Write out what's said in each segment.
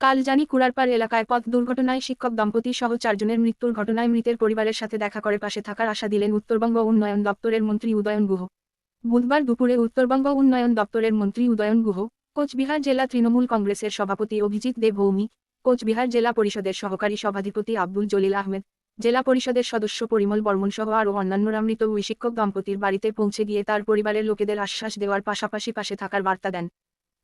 কালজানি কুড়ারপাড় এলাকায় পথ দুর্ঘটনায় শিক্ষক দম্পতি সহ চারজনের মৃত্যুর ঘটনায় মৃতের পরিবারের সাথে দেখা করে পাশে থাকার আশা দিলেন উত্তরবঙ্গ উন্নয়ন দপ্তরের মন্ত্রী উদয়ন গুহ। বুধবার দুপুরে উত্তরবঙ্গ উন্নয়ন দপ্তরের মন্ত্রী উদয়ন গুহ কোচবিহার জেলা তৃণমূল কংগ্রেসের সভাপতি অভিজিৎ দেব ভৌমি, কোচবিহার জেলা পরিষদের সহকারী সভাধিপতি আব্দুল জলিল আহমেদ, জেলা পরিষদের সদস্য পরিমল বর্মন সহ আরও অন্যান্যরা মৃত ওই শিক্ষক দম্পতির বাড়িতে পৌঁছে গিয়ে তার পরিবারের লোকেদের আশ্বাস দেওয়ার পাশাপাশি পাশে থাকার বার্তা দেন।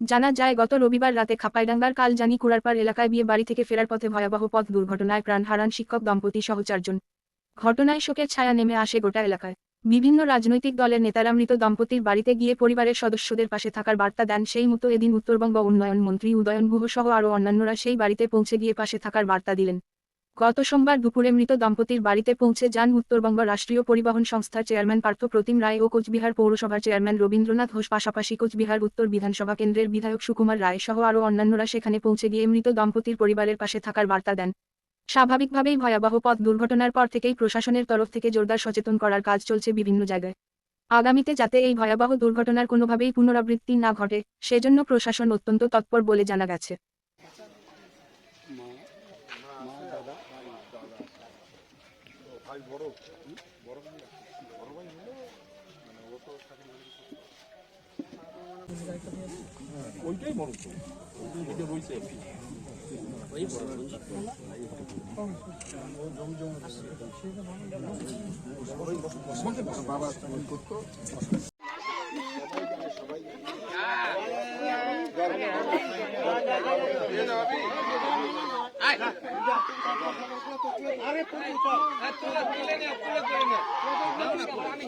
জানা যায়, গত রবিবার রাতে খাপাইডাঙ্গার কালজানি কুড়ারপাড় এলাকায় বিয়ে বাড়ি থেকে ফেরার পথে ভয়াবহ পথ দুর্ঘটনায় প্রাণ হারান শিক্ষক দম্পতি সহ চারজন ঘটনায় শোকের ছায়া নেমে আসে গোটা এলাকায়। বিভিন্ন রাজনৈতিক দলের নেতারা মৃত দম্পতির বাড়িতে গিয়ে পরিবারের সদস্যদের পাশে থাকার বার্তা দেন। সেই মতো এদিন উত্তরবঙ্গ উন্নয়ন মন্ত্রী উদয়ন গুহ সহ আরও অন্যান্যরা সেই বাড়িতে পৌঁছে গিয়ে পাশে থাকার বার্তা দিলেন। গত সোমবার দুপুরে মৃত দম্পতির বাড়িতে পৌঁছে যান উত্তরবঙ্গ রাষ্ট্রীয় পরিবহন সংস্থার চেয়ারম্যান পার্থ প্রতিম রায় ও কোচবিহার পৌরসভার চেয়ারম্যান রবীন্দ্রনাথ ঘোষ, পাশাপাশি কোচবিহার উত্তর বিধানসভা কেন্দ্রের বিধায়ক সুকুমার রায় সহ আরও অন্যান্যরা সেখানে পৌঁছে গিয়ে মৃত দম্পতির পরিবারের পাশে থাকার বার্তা দেন। স্বাভাবিকভাবেই ভয়াবহ পথ দুর্ঘটনার পর থেকেই প্রশাসনের তরফ থেকে জোরদার সচেতন করার কাজ চলছে বিভিন্ন জায়গায়। আগামীতে যাতে এই ভয়াবহ দুর্ঘটনার কোনোভাবেই পুনরাবৃত্তি না ঘটে, সেজন্য প্রশাসন অত্যন্ত তৎপর বলে জানা গেছে। ওইটাই বড় তো। বাবা করতো আরে তুলে তুলে তুলে।